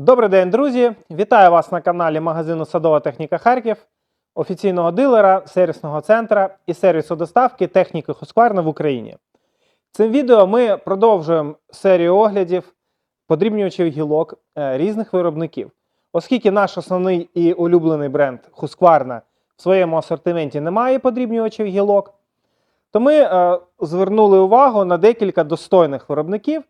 Добрий день, друзі! Вітаю вас на каналі магазину Садова техніка Харків, офіційного дилера, сервісного центра і сервісу доставки техніки Husqvarna в Україні. Цим відео ми продовжуємо серію оглядів подрібнювачів гілок е, різних виробників. Оскільки наш основний і улюблений бренд Husqvarna в своєму асортименті не має подрібнювачів гілок, то ми е, звернули увагу на декілька достойних виробників,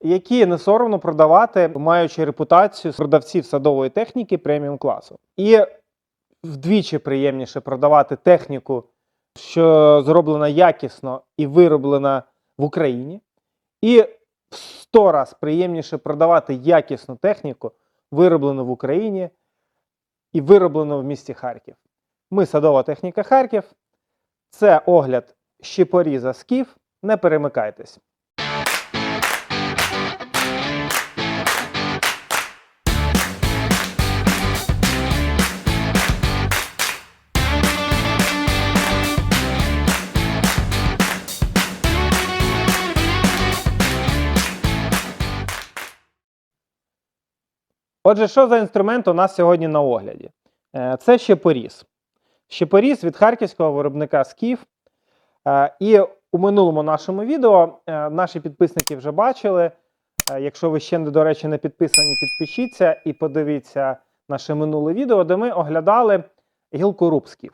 які не соромно продавати, маючи репутацію продавців садової техніки преміум класу. І вдвічі приємніше продавати техніку, що зроблена якісно і вироблена в Україні, і в 100 раз приємніше продавати якісну техніку, вироблену в Україні і вироблену в місті Харків. Ми садова техніка Харків. Це огляд щепоріза скіф. Не перемикайтесь. Отже, що за інструмент у нас сьогодні на огляді? Е, Це щепоріз. Щепоріз від харківського виробника Скіф. Е, І у минулому нашому відео е, наші підписники вже бачили. Якщо ви ще, до речі, не підписані, підпишіться і подивіться наше минуле відео, де ми оглядали гілкоруб Скіф.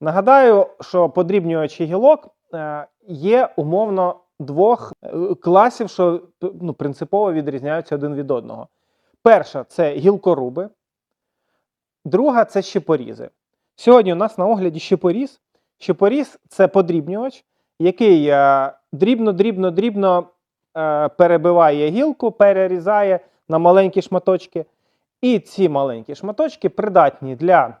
Нагадаю, що подрібнювачі гілок є умовно двох класів, що ну, принципово відрізняються один від одного. Перша це гілкоруби, друга це щепорізи. Сьогодні у нас на огляді щепоріз. Щепоріз це подрібнювач, який е, дрібно-дрібно-дрібно е, перебиває гілку, перерізає на маленькі шматочки. І ці маленькі шматочки придатні для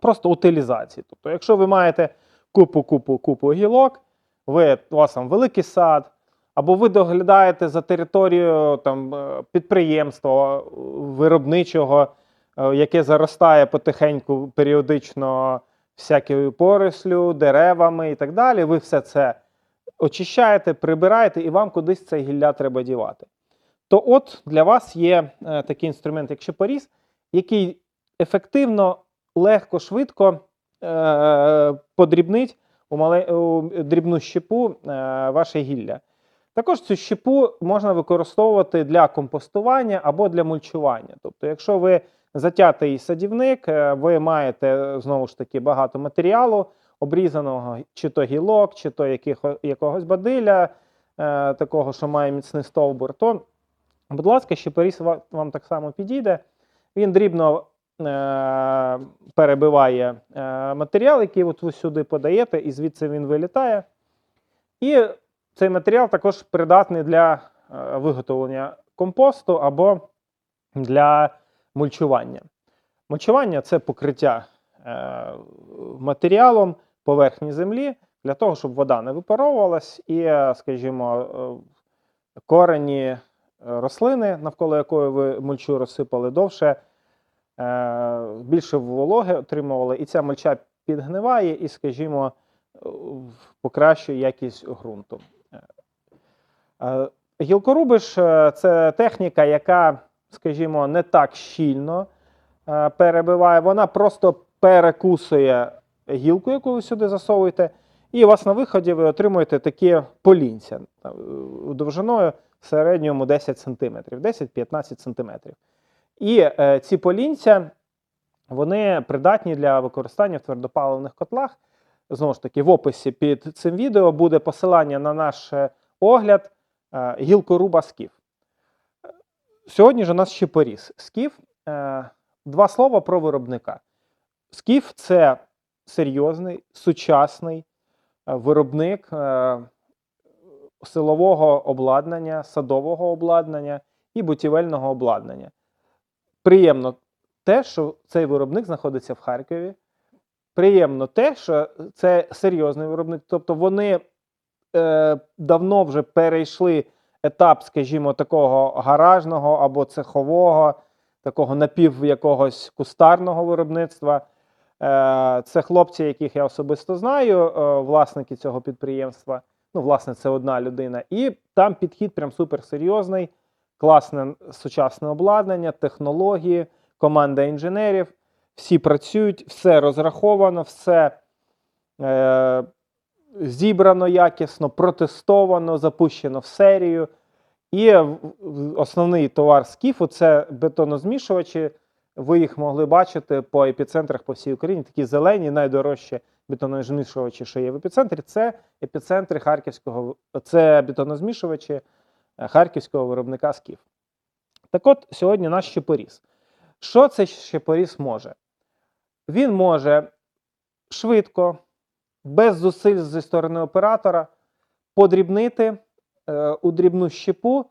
просто утилізації. Тобто, якщо ви маєте купу-купу-купу гілок, ви, у вас там великий сад, або ви доглядаєте за територією там, е, підприємства е, виробничого, е, яке заростає потихеньку періодично всякою порослю, деревами і так далі. Ви все це очищаєте, прибираєте, і вам кудись це гілля треба дівати. То от для вас є такий інструмент, як щепоріз, який ефективно, легко, швидко подрібнить у, мале, у дрібну щепу ваше гілля. Також цю щепу можна використовувати для компостування або для мульчування. Тобто, якщо ви затятий садівник, е, ви маєте знову ж таки багато матеріалу, обрізаного чи то гілок, чи то яких, якогось бадиля, е, такого, що має міцний стовбур, то, будь ласка, щепоріз ва- вам так само підійде. Він дрібно е, перебиває е, матеріал, який от ви сюди подаєте, і звідси він вилітає. І цей матеріал також придатний для е, виготовлення компосту або для мульчування. Мульчування це покриття е, матеріалом поверхні землі для того, щоб вода не випаровувалась і, е, скажімо, корені рослини, навколо якої ви мульчу розсипали довше, більше вологи отримували, і ця мульча підгниває і, скажімо, покращує якість ґрунту. Е, Гілкорубиш е, це техніка, яка, скажімо, не так щільно е, перебиває, вона просто перекусує гілку, яку ви сюди засовуєте, і у вас на виході ви отримуєте такі полінця довжиною в середньому 10 см, 10-15 см. І ці полінця вони придатні для використання в твердопаливних котлах. Знову ж таки, в описі під цим відео буде посилання на наш огляд гілкоруба скіф. Е, Сьогодні ж у нас ще поріс. Скіф е, два слова про виробника. Скіф це серйозний, сучасний е, виробник е, силового обладнання, садового обладнання і будівельного обладнання. Приємно те, що цей виробник знаходиться в Харкові. Приємно те, що це серйозний виробник. Тобто вони е, давно вже перейшли етап, скажімо, такого гаражного або цехового, такого напів якогось кустарного виробництва. Е, це хлопці, яких я особисто знаю, е, власники цього підприємства. Ну, власне, це одна людина. І там підхід прям суперсерйозний. класне сучасне обладнання, технології, команда інженерів. Всі працюють, все розраховано, все е, зібрано якісно, протестовано, запущено в серію. І основний товар скіфу це бетонозмішувачі. Ви їх могли бачити по епіцентрах по всій Україні. Такі зелені, найдорожчі бетонозмішувачі, що є в епіцентрі. Це епіцентри харківського, це бетонозмішувачі е, харківського виробника скіф. Так от, сьогодні наш щепоріз. Що цей щепоріз може? Він може швидко, без зусиль зі сторони оператора, подрібнити е, у дрібну щепу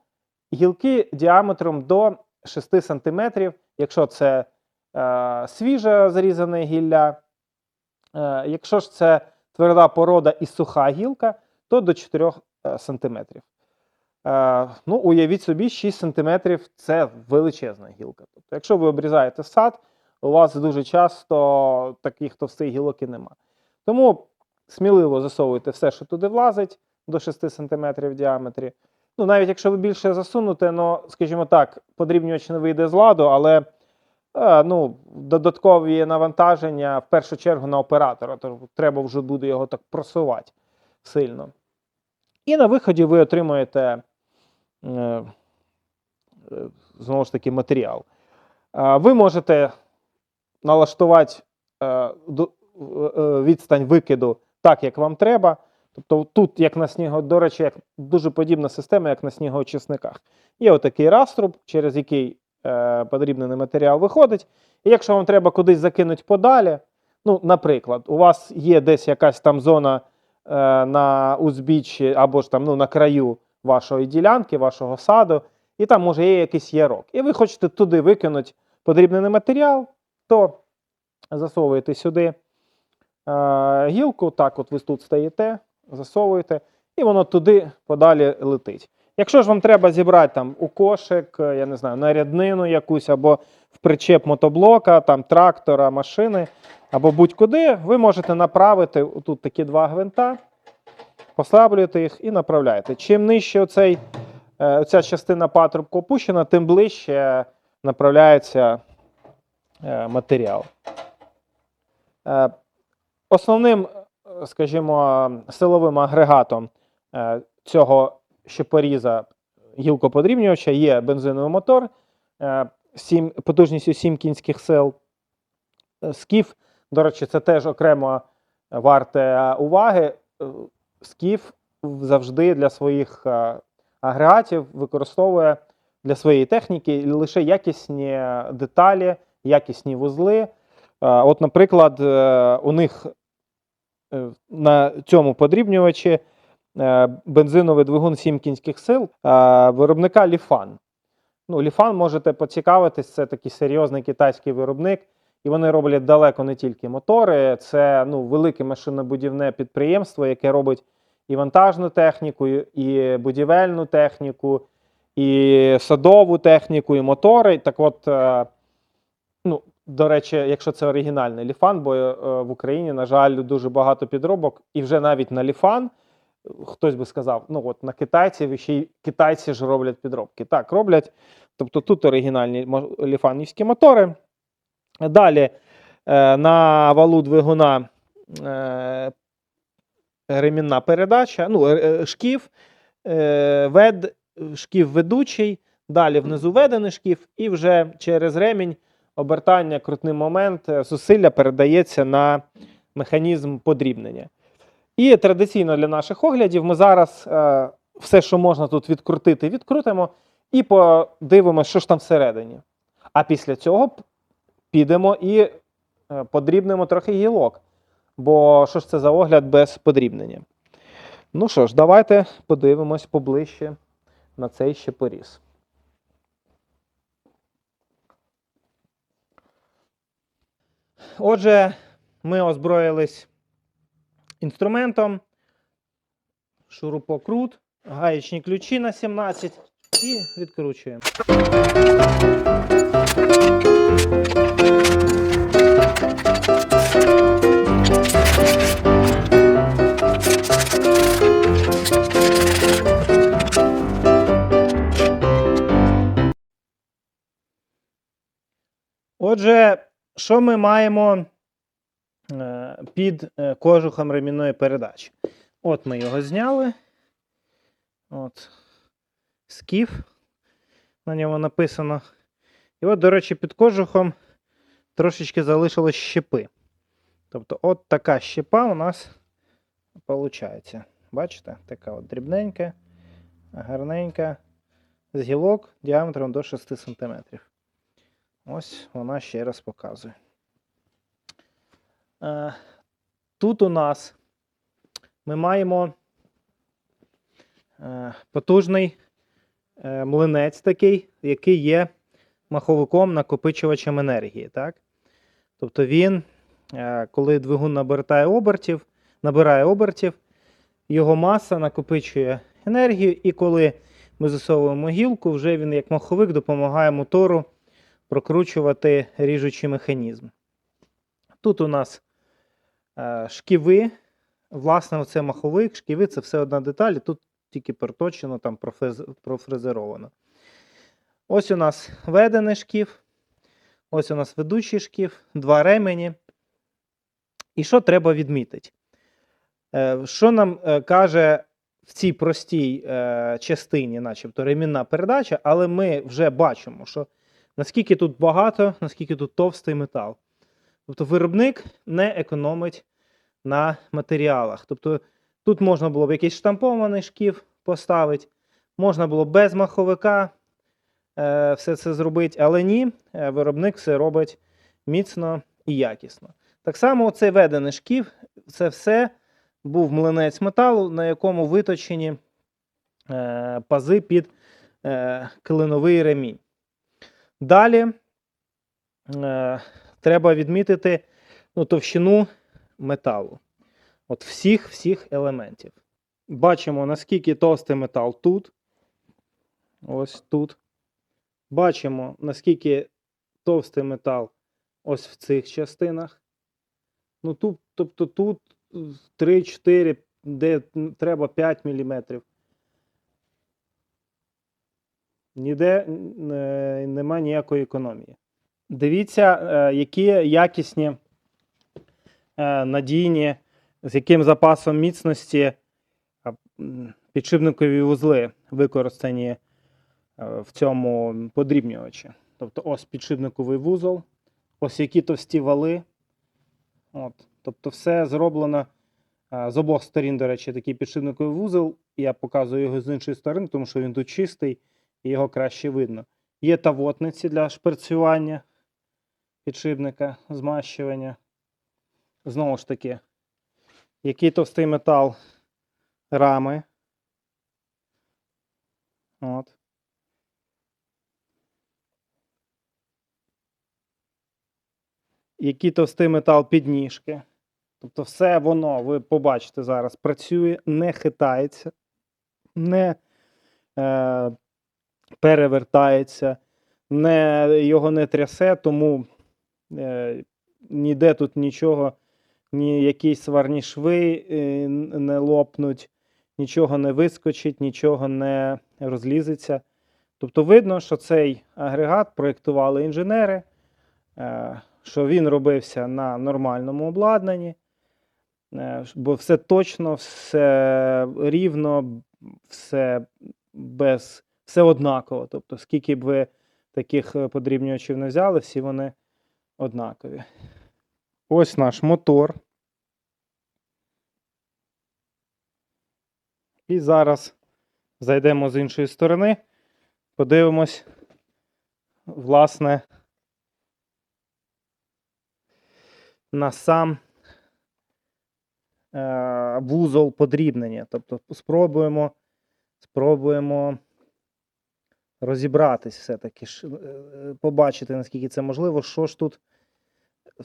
гілки діаметром до 6 см, якщо це е, свіже зарізане гілля. Е, якщо ж це тверда порода і суха гілка, то до 4 см. Ну, уявіть собі, 6 см це величезна гілка. Тобто, якщо ви обрізаєте сад, у вас дуже часто таких товстих гілок і нема. Тому сміливо засовуйте все, що туди влазить, до 6 см в діаметрі. Ну, навіть якщо ви більше засунете, ну, скажімо так, подрібнювач не вийде з ладу, але е, ну, додаткові навантаження в першу чергу на оператора, то треба вже буде його так просувати сильно. І на виході ви отримуєте е, е, знову ж таки матеріал. Е, Ви можете налаштувати е, до- е, відстань викиду так, як вам треба. Тобто тут, як на снігу, до речі, як дуже подібна система, як на снігоочисниках. Є отакий раструб, через який е, подрібнений матеріал виходить. І якщо вам треба кудись закинути подалі, ну, наприклад, у вас є десь якась там зона е, на узбіччі або ж там ну, на краю вашої ділянки, вашого саду, і там може є якийсь ярок. І ви хочете туди викинути подрібнений матеріал, то засовуєте сюди е, гілку, так от ви тут стоїте, засовуєте, і воно туди подалі летить. Якщо ж вам треба зібрати там у кошик, е, я не знаю, на ряднину якусь, або в причеп мотоблока, там трактора, машини, або будь-куди, ви можете направити тут такі два гвинта, послаблюєте їх і направляєте. Чим нижче оцей, е, оця частина патрубку опущена, тим ближче направляється матеріал. Е, Основним, е, скажімо, силовим агрегатом е, цього щепоріза гілкоподрібнювача є бензиновий мотор е, сім- потужністю 7 кінських сил. Е, Скіф, до речі, це теж окремо варте уваги. Е, Скіф завжди для своїх е, агрегатів використовує для своєї техніки лише якісні деталі, якісні вузли. Е, От, наприклад, е, у них е, на цьому подрібнювачі е, бензиновий двигун 7 кінських сил е, виробника Ліфан. Ну, Ліфан можете поцікавитись, це такий серйозний китайський виробник, і вони роблять далеко не тільки мотори, це ну, велике машинобудівне підприємство, яке робить і вантажну техніку, і- і будівельну техніку, і садову техніку, і мотори. Так от, е, ну, до речі, якщо це оригінальний ліфан, бо е, в Україні, на жаль, дуже багато підробок, і вже навіть на ліфан. Хтось би сказав, ну от на китайців ще й китайці ж роблять підробки. Так, роблять. Тобто тут оригінальні ліфанівські мотори. Далі е, на валу двигуна е, ремінна передача, ну, шків, вед, шків ведучий, далі внизу ведений шків, і вже через ремінь обертання, крутний момент, е, зусилля передається на механізм подрібнення. І традиційно для наших оглядів ми зараз е, все, що можна тут відкрутити, відкрутимо і подивимося, що ж там всередині. А після цього підемо і е, подрібнемо трохи гілок. Бо що ж це за огляд без подрібнення? Ну що ж, давайте подивимось поближче на цей щепоріз. Отже, ми озброїлись інструментом, шурупокрут, гаєчні ключі на 17 і відкручуємо. Що ми маємо е, під е, кожухом ремінної передачі? От ми його зняли. От. Скіф. На ньому написано. І от, до речі, під кожухом трошечки залишилось щепи. Тобто, от така щепа у нас виходить. Бачите? Така от дрібненька, гарненька, з гілок діаметром до 6 см. Ось вона ще раз показує. Е, Тут у нас ми маємо е, потужний е, млинець такий, який є маховиком накопичувачем енергії. Так? Тобто він, коли двигун набирає обертів, набирає обертів, його маса накопичує енергію, і коли ми засовуємо гілку, вже він як маховик допомагає мотору прокручувати ріжучий механізм. Тут у нас е, шківи. Власне, оце маховик, шківи це все одна деталь, тут тільки проточено, там профрезеровано. Ось у нас ведений шків, ось у нас ведучий шків, два ремені. І що треба відмітити? Е, Що нам е, каже в цій простій частині, начебто ремінна передача, але ми вже бачимо, що наскільки тут багато, наскільки тут товстий метал. Тобто виробник не економить на матеріалах. Тобто тут можна було б якийсь штампований шків поставити, можна було б без маховика е, все це зробити, але ні, е, виробник все робить міцно і якісно. Так само цей ведений шків, це все був млинець металу, на якому виточені е, пази під е, клиновий ремінь. Далі е, треба відмітити ну, товщину металу. От всіх всіх елементів. Бачимо, наскільки товстий метал тут. Ось тут. Бачимо, наскільки товстий метал ось в цих частинах. Ну, тут, тобто тут 3-4, де треба 5 мм. Ніде е, нема ніякої економії. Дивіться, е, які якісні, е, надійні, з яким запасом міцності підшипникові вузли використані в цьому подрібнювачі. Тобто ось підшипниковий вузол, ось які товсті вали. От. Тобто все зроблено з обох сторін, до речі, такий підшипниковий вузол. Я показую його з іншої сторони, тому що він тут чистий його краще видно. Є тавотниці для шприцювання підшипника, змащування. Знову ж таки, який товстий метал рами. От. Який товстий метал підніжки. Тобто, все воно, ви побачите зараз, працює, не хитається, не е, перевертається, не, його не трясе, тому е, ніде тут нічого, ні якісь сварні шви е, не лопнуть, нічого не вискочить, нічого не розлізеться. Тобто видно, що цей агрегат проєктували інженери, е, що він робився на нормальному обладнанні, е, бо все точно, все рівно, все без, все однаково. Тобто, скільки б ви таких е, подрібнювачів не взяли, всі вони однакові. Ось наш мотор. І зараз зайдемо з іншої сторони, подивимось, власне, на сам е, вузол подрібнення. Тобто спробуємо, спробуємо розібратись все-таки, е, побачити, наскільки це можливо, що ж тут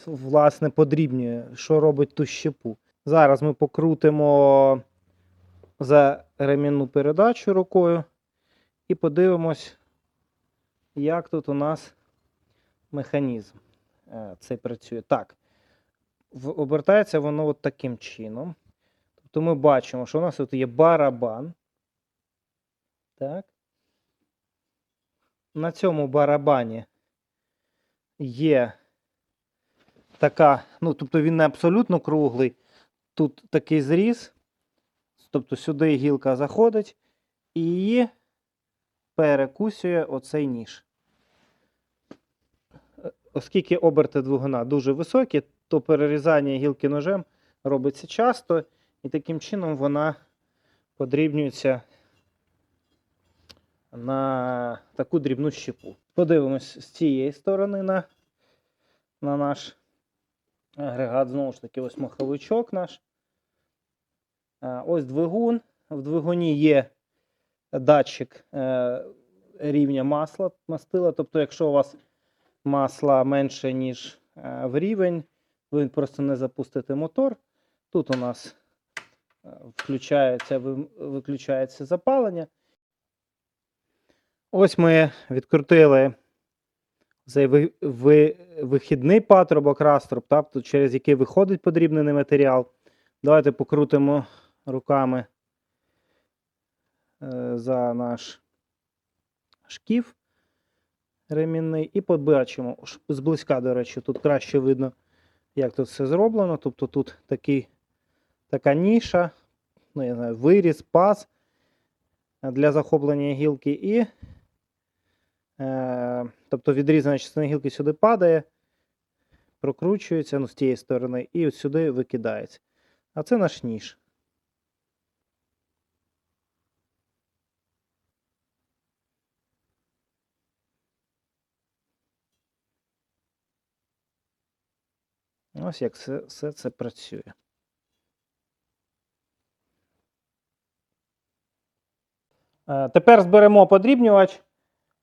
власне подрібнює, що робить ту щепу. Зараз ми покрутимо за ремінну передачу рукою і подивимось, як тут у нас механізм е, цей працює. Так, обертається воно от таким чином. Тобто ми бачимо, що у нас тут є барабан. Так. На цьому барабані є така, ну, тобто він не абсолютно круглий. Тут такий зріз. Тобто сюди гілка заходить і її перекусює оцей ніж. Оскільки оберти двигуна дуже високі, то перерізання гілки ножем робиться часто, і таким чином вона подрібнюється на таку дрібну щепу. Подивимось з цієї сторони на, на наш агрегат. Знову ж таки, ось маховичок наш. Е, Ось двигун. В двигуні є датчик е, рівня масла, мастила. Тобто, якщо у вас масла менше, ніж е, в рівень, ви просто не запустите мотор. Тут у нас включається, виключається запалення. Ось ми відкрутили цей ви- ви- вихідний патрубок раструб, тобто через який виходить подрібнений матеріал. Давайте покрутимо руками е, за наш шкіф ремінний і побачимо. Зблизька, до речі, тут краще видно, як тут все зроблено. Тобто тут такий, така ніша, ну, я знаю, виріз, паз для захоплення гілки і тобто відрізана частина гілки сюди падає, прокручується ну, з тієї сторони і от сюди викидається. А це наш ніж. Ось як все, все це працює. Е, Тепер зберемо подрібнювач.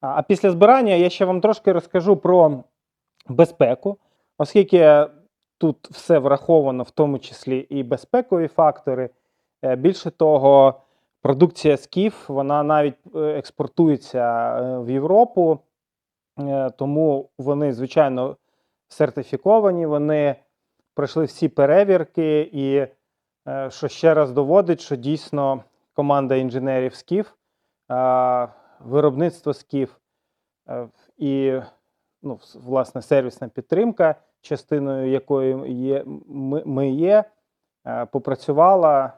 А після збирання я ще вам трошки розкажу про безпеку, оскільки тут все враховано, в тому числі і безпекові фактори. Е, Більше того, продукція скіф вона навіть е, експортується е, в Європу, тому вони, звичайно, сертифіковані, вони пройшли всі перевірки, і що ще раз доводить, що дійсно команда інженерів скіф, виробництво скіф е, і ну, власне сервісна підтримка, частиною якої є, ми, є, е, попрацювала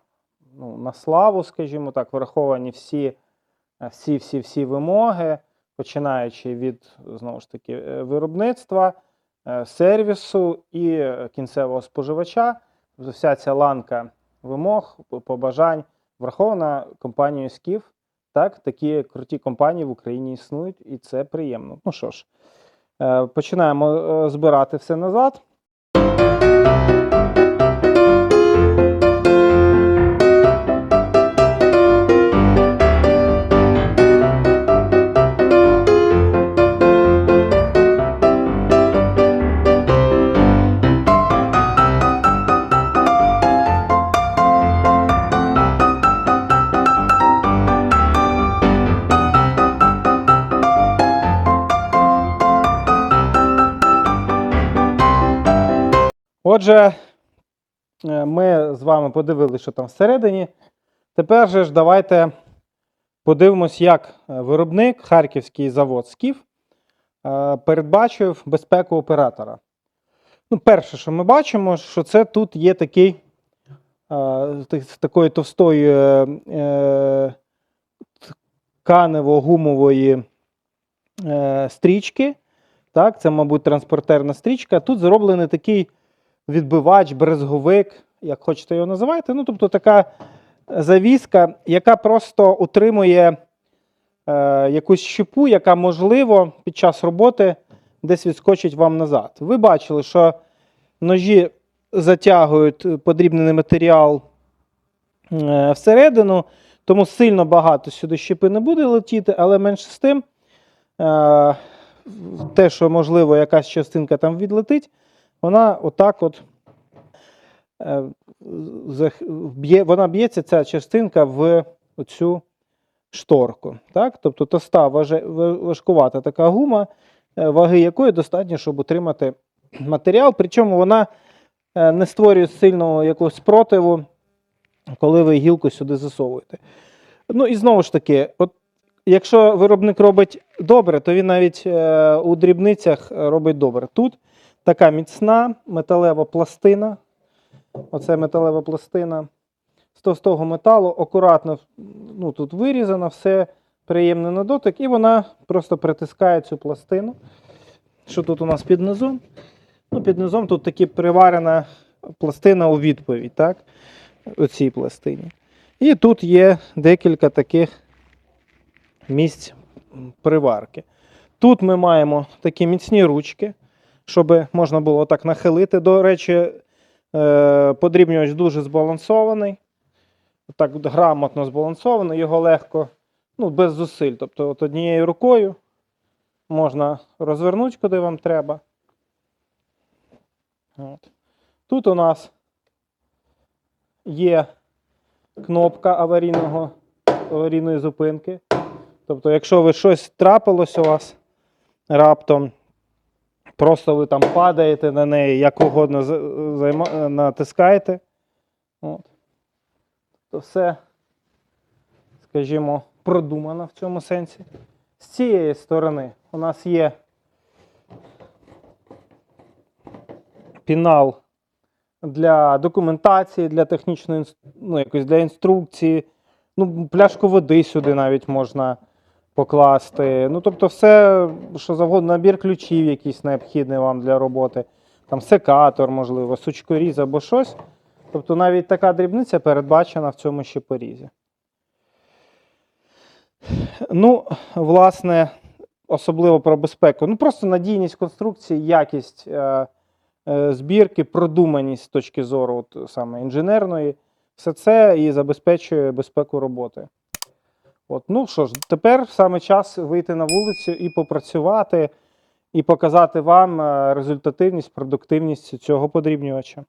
ну, на славу, скажімо так, враховані всі, е, всі, всі, всі вимоги, починаючи від знову ж таки виробництва, сервісу і кінцевого споживача. Вся ця ланка вимог, побажань врахована компанією Скіф. Так, такі круті компанії в Україні існують, і це приємно. Ну що ж, е, починаємо е, збирати все назад. Отже, е, ми з вами подивилися, що там всередині. Тепер же ж давайте подивимось, як е, виробник, харківський завод Скіф е, передбачив безпеку оператора. Ну, перше, що ми бачимо, що це тут є такий з такої товстої тканево-гумової стрічки. Так, це, мабуть, транспортерна стрічка. Тут зроблений такий відбивач, брезговик, як хочете його називайте. Ну, тобто така завіска, яка просто утримує е, якусь щепу, яка, можливо, під час роботи десь відскочить вам назад. Ви бачили, що ножі затягують подрібнений матеріал е, всередину, тому сильно багато сюди щепи не буде летіти, але менше з тим, е, те, що, можливо, якась частинка там відлетить, вона отак от е, вона б'ється, ця частинка в цю шторку. Так? Тобто тоста важкувата така гума, е, ваги якої достатньо, щоб утримати матеріал. Причому вона е, не створює сильного якогось спротиву, коли ви гілку сюди засовуєте. Ну і знову ж таки, от якщо виробник робить добре, то він навіть у дрібницях робить добре. Тут така міцна металева пластина. Оце металева пластина з товстого металу, акуратно ну, тут вирізано, все приємне на дотик, і вона просто притискає цю пластину. Що тут у нас під низом? Ну, під низом тут таки приварена пластина у відповідь, так? У цій пластині. І тут є декілька таких місць приварки. Тут ми маємо такі міцні ручки, щоб можна було так нахилити. До речі, е, подрібнювач дуже збалансований. Так грамотно збалансований, його легко, ну, без зусиль. Тобто, от однією рукою можна розвернути, куди вам треба. От. Тут у нас є кнопка аварійного, аварійної зупинки. Тобто, якщо ви щось трапилось у вас раптом, просто ви там падаєте на неї, як угодно займа- натискаєте. От. То все, скажімо, продумано в цьому сенсі. З цієї сторони у нас є пінал для документації, для технічної ну, якось для інструкції. Ну, пляшку води сюди навіть можна покласти. Ну, тобто, все, що завгодно, набір ключів, якийсь необхідний вам для роботи. Там секатор, можливо, сучкоріз або щось. Тобто навіть така дрібниця передбачена в цьому щепорізі. Ну, власне, особливо про безпеку. Ну, просто надійність конструкції, якість е, е, збірки, продуманість з точки зору от, саме інженерної. Все це і забезпечує безпеку роботи. От, ну що ж, тепер саме час вийти на вулицю і попрацювати, і показати вам е, результативність, продуктивність цього подрібнювача.